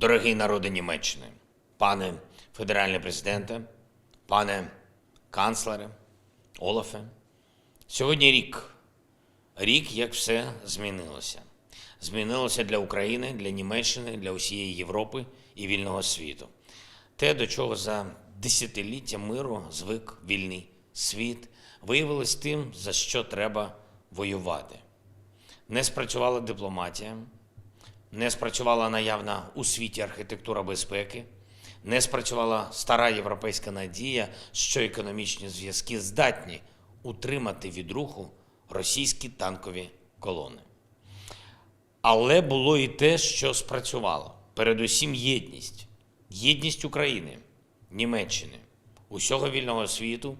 Дорогий народи Німеччини, пане федеральний президенте, пане канцлере, Олафе, сьогодні рік. Рік, як все змінилося. Змінилося для України, для Німеччини, для усієї Європи і вільного світу. Те, до чого за десятиліття миру звик вільний світ, виявилось тим, за що треба воювати. Не спрацювала дипломатія, не спрацювала наявна у світі архітектура безпеки, не спрацювала стара європейська надія, що економічні зв'язки здатні утримати від руху російські танкові колони. Але було і те, що спрацювало. Передусім єдність. Єдність України, Німеччини, усього вільного світу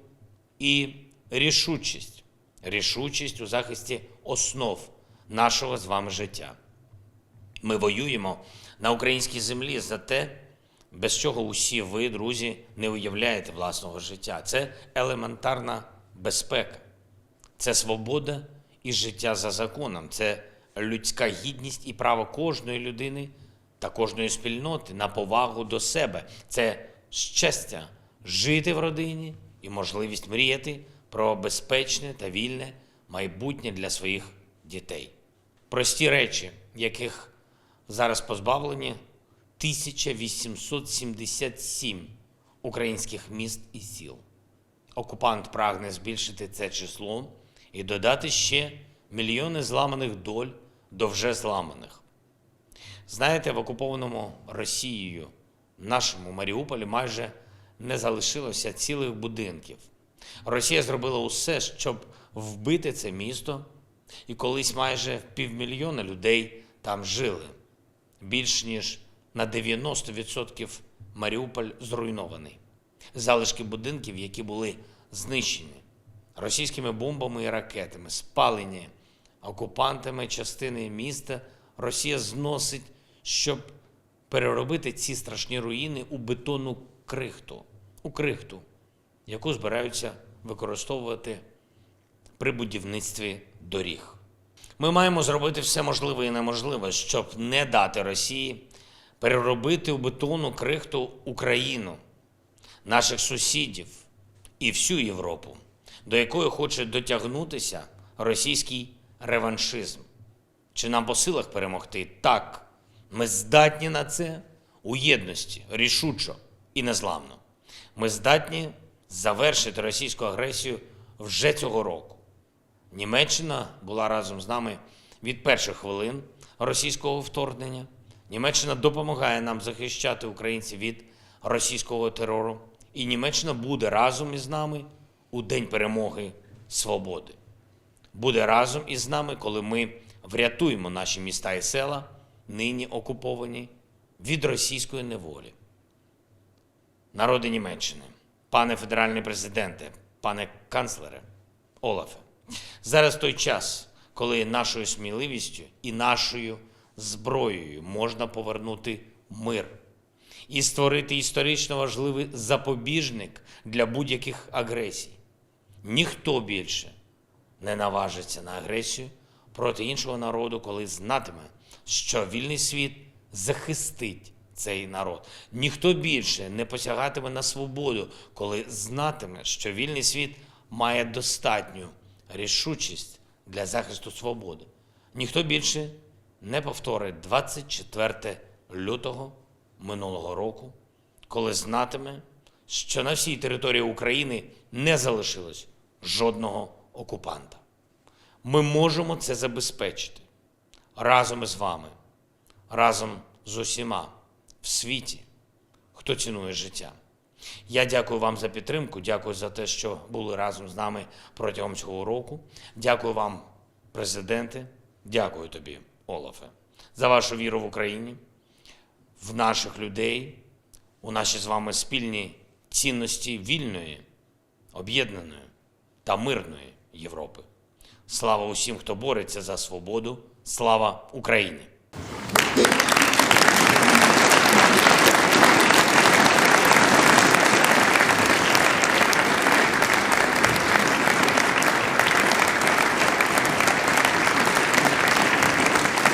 і рішучість. Рішучість у захисті основ нашого з вами життя. Ми воюємо на українській землі за те, без чого усі ви, друзі, не уявляєте власного життя. Це елементарна безпека, це свобода і життя за законом, це людська гідність і право кожної людини та кожної спільноти на повагу до себе. Це щастя жити в родині і можливість мріяти про безпечне та вільне майбутнє для своїх дітей. Прості речі, яких зараз позбавлені 1877 українських міст і сіл. Окупант прагне збільшити це число і додати ще мільйони зламаних доль до вже зламаних. Знаєте, в окупованому Росією нашому Маріуполі майже не залишилося цілих будинків. Росія зробила усе, щоб вбити це місто, і колись майже півмільйона людей там жили. Більш ніж на 90% Маріуполь зруйнований. Залишки будинків, які були знищені російськими бомбами і ракетами, спалені окупантами частини міста, Росія зносить, щоб переробити ці страшні руїни у бетонну крихту, у крихту, яку збираються використовувати при будівництві доріг. Ми маємо зробити все можливе і неможливе, щоб не дати Росії переробити у бетонну крихту Україну, наших сусідів і всю Європу, до якої хоче дотягнутися російський реваншизм. Чи нам по силах перемогти? Так, ми здатні на це у єдності, рішучо і незламно. Ми здатні завершити російську агресію вже цього року. Німеччина була разом з нами від перших хвилин російського вторгнення. Німеччина допомагає нам захищати українців від російського терору. І Німеччина буде разом із нами у День перемоги свободи. Буде разом із нами, коли ми врятуємо наші міста і села, нині окуповані від російської неволі. Народи Німеччини, пане федеральний президенте, пане канцлере Олафе, зараз той час, коли нашою сміливістю і нашою зброєю можна повернути мир і створити історично важливий запобіжник для будь-яких агресій. Ніхто більше не наважиться на агресію проти іншого народу, коли знатиме, що вільний світ захистить цей народ. Ніхто більше не посягатиме на свободу, коли знатиме, що вільний світ має достатню рішучість для захисту свободи. Ніхто більше не повторить 24 лютого минулого року, коли знатиме, що на всій території України не залишилось жодного окупанта. Ми можемо це забезпечити разом із вами, разом з усіма в світі, хто цінує життя. Я дякую вам за підтримку, дякую за те, що були разом з нами протягом цього року. Дякую вам, президенте, дякую тобі, Олафе, за вашу віру в Україні, в наших людей, у наші з вами спільні цінності вільної, об'єднаної та мирної Європи. Слава усім, хто бореться за свободу. Слава Україні!